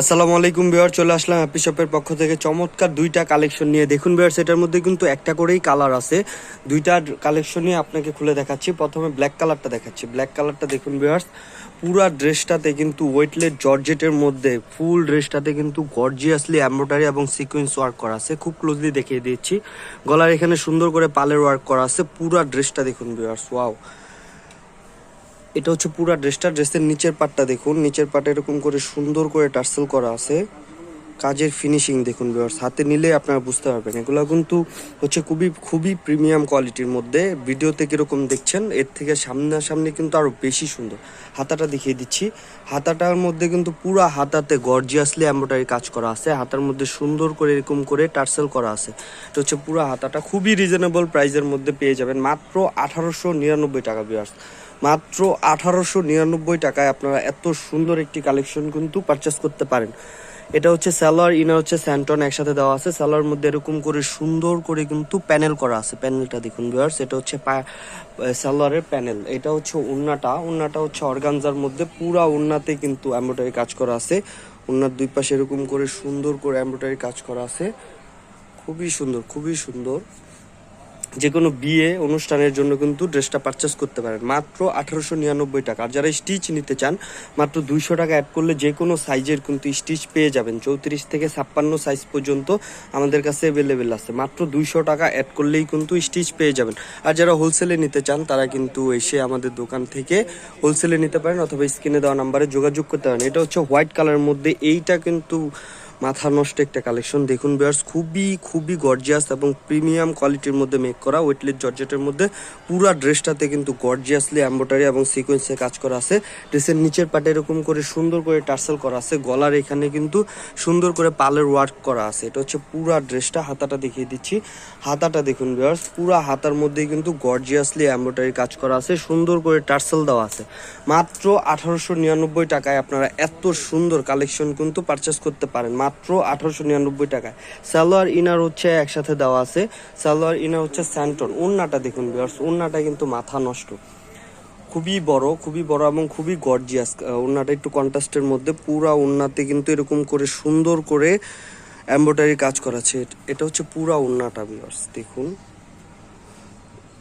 আসসালামু আলাইকুম বিয়ার চলে আসলাম হ্যাপি শপের পক্ষ থেকে। চমৎকার দুইটা কালেকশন নিয়ে। দেখুন বিয়ার সেটার মধ্যে কিন্তু একটা করেই কালার আছে। দুইটা কালেকশন নিয়ে আপনাকে খুলে দেখাচ্ছি। প্রথমে ব্ল্যাক কালারটা দেখাচ্ছি। ব্ল্যাক কালারটা দেখুন বিয়ার্স পুরা ড্রেসটাতে কিন্তু ওয়েটলেট জর্জেটের মধ্যে ফুল ড্রেসটাতে কিন্তু গর্জিয়াসলি এমব্রয়ডারি এবং সিকোয়েন্স ওয়ার্ক করা আছে। খুব ক্লোজলি দেখিয়ে দিচ্ছি। গলার এখানে সুন্দর করে পালের ওয়ার্ক করা আছে। পুরা ড্রেসটা দেখুন বিয়ার্স ওয়াও এটা হচ্ছে পুরা ড্রেসটা, ড্রেসের নিচের পাটটা দেখুন। নিচের পাটে এরকম করে সুন্দর করে টার্সেল করা আছে। কাজের ফিনিশিং দেখুন ভিউয়ার্স হাতে নিলে আপনারা বুঝতে পারবেন। এগুলো কিন্তু হচ্ছে খুবই খুবই প্রিমিয়াম কোয়ালিটির মধ্যে ভিডিওতে কীরকম দেখছেন, এর থেকে সামনাসামনি কিন্তু আরও বেশি সুন্দর। হাতাটা দেখিয়ে দিচ্ছি। হাতাটার মধ্যে কিন্তু পুরো হাতাতে গর্জিয়াসলি এমব্রয়ডারি কাজ করা আছে। হাতার মধ্যে সুন্দর করে এরকম করে টার্সেল করা আছে। এটা হচ্ছে পুরো হাতাটা খুবই রিজনেবল প্রাইসের মধ্যে পেয়ে যাবেন। মাত্র আঠারোশো নিরানব্বই টাকা ভিউয়ার্স মাত্র আঠারোশো নিরানব্বই টাকায় আপনারা এত সুন্দর একটি কালেকশন কিন্তু পারচেস করতে পারেন। এটা হচ্ছে স্যালোয়ার ইনার হচ্ছে স্যান্টন, একসাথে দেওয়া আছে। স্যালোয়ার মধ্যে এরকম করে সুন্দর করে কিন্তু প্যানেল করা আছে। প্যানেলটা দেখুন ভিউয়ার্স এটা হচ্ছে স্যালোয়ারের প্যানেল। এটা হচ্ছে উন্নাটা। উন্নাটা হচ্ছে অর্গানজার মধ্যে পুরা উন্নাতে কিন্তু এমব্রয়ডারি কাজ করা আছে। উন্নার দুই পাশে এরকম করে সুন্দর করে এমব্রয়ডারি কাজ করা আছে। খুবই সুন্দর খুবই সুন্দর। যে কোনো বিয়ে অনুষ্ঠানের জন্য কিন্তু ড্রেসটা পারচেস করতে পারেন। মাত্র আঠারোশো নিরানব্বই টাকা। আর যারা স্টিচ নিতে চান, মাত্র দুইশো টাকা অ্যাড করলে যে কোনো সাইজের কিন্তু স্টিচ পেয়ে যাবেন। চৌত্রিশ থেকে ছাপ্পান্ন সাইজ পর্যন্ত আমাদের কাছে অ্যাভেলেবেল আছে। মাত্র দুইশো টাকা অ্যাড করলেই কিন্তু স্টিচ পেয়ে যাবেন। আর যারা হোলসেলে নিতে চান, তারা কিন্তু এসে আমাদের দোকান থেকে হোলসেলে নিতে পারেন অথবা স্ক্রিনে দেওয়া নাম্বারে যোগাযোগ করতে পারেন। এটা হচ্ছে হোয়াইট কালারের মধ্যে। এইটা কিন্তু মাথা নষ্ট একটা কালেকশন দেখুন বিয়ার্স খুবই খুবই গর্জিয়াস এবং প্রিমিয়াম কোয়ালিটির মধ্যে মেক করা ওয়েটলেস জর্জেটের মধ্যে। পুরো ড্রেসটাতে কিন্তু গর্জিয়াসলি এম্বোটারি এবং সিকোয়েন্সে কাজ করা আছে। ড্রেসের নিচের পাটে এরকম করে সুন্দর করে টার্সেল করা আছে। গলার এখানে কিন্তু সুন্দর করে পালের ওয়ার্ক করা আছে। এটা হচ্ছে পুরা ড্রেসটা হাতাটা দেখিয়ে দিচ্ছি। হাতাটা দেখুন বিয়ার্স পুরা হাতার মধ্যেই কিন্তু গর্জিয়াসলি এম্বোটারি কাজ করা আছে। সুন্দর করে টার্সেল দেওয়া আছে। মাত্র আঠারোশো নিরানব্বই টাকায় আপনারা এত সুন্দর কালেকশন কিন্তু পারচেস করতে পারেন। মাত্র আঠারোশো নিরানব্বই টাকায়। সালোয়ার, ইনার হচ্ছে একসাথে দেওয়া আছে। সালোয়ার, ইনার হচ্ছে স্যান্টন। উন্নাটা দেখুন বিয়ার্স উন্নাটা কিন্তু মাথা নষ্ট। খুবই বড় খুবই বড় এবং খুবই গর্জিয়াস উন্নাটা একটু কন্ট্রাস্টের মধ্যে। পুরা উন্নাতে কিন্তু এরকম করে সুন্দর করে এমব্রয়ডারি কাজ করা আছে। এটা হচ্ছে পুরা উন্নাটা বিয়ার্স দেখুন।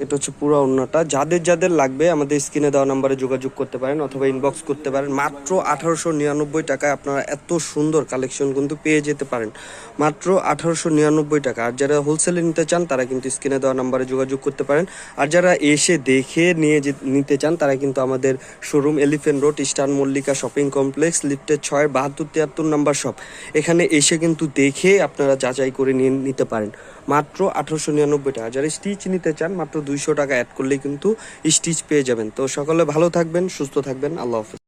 এটা হচ্ছে পুরো অন্যটা। যাদের যাদের লাগবে, আমাদের স্ক্রিনে দেওয়া নাম্বারে যোগাযোগ করতে পারেন অথবা ইনবক্স করতে পারেন। মাত্র আঠারোশো নিরানব্বই টাকায় আপনারা এত সুন্দর কালেকশন কিন্তু পেয়ে যেতে পারেন। মাত্র আঠারোশো নিরানব্বই টাকা। আর যারা হোলসেলে নিতে চান, তারা কিন্তু স্ক্রিনে দেওয়া নাম্বারে যোগাযোগ করতে পারেন। আর যারা এসে দেখে নিয়ে যে- নিতে চান, তারা কিন্তু আমাদের showroom Elephant Road Eastern Mallika shopping complex লিফটের ছয়, বাহাত্তর, তিয়াত্তর নাম্বার শপ এখানে এসে কিন্তু দেখে আপনারা যাচাই করে নিয়ে নিতে পারেন। মাত্র আঠারোশো নিরানব্বই টাকা। যারা স্টিচ নিতে চান, মাত্র দুইশো টাকা অ্যাড করলেই কিন্তু স্টিচ পেয়ে যাবেন। তো সকলে ভালো থাকবেন, সুস্থ থাকবেন। আল্লাহ হাফেজ।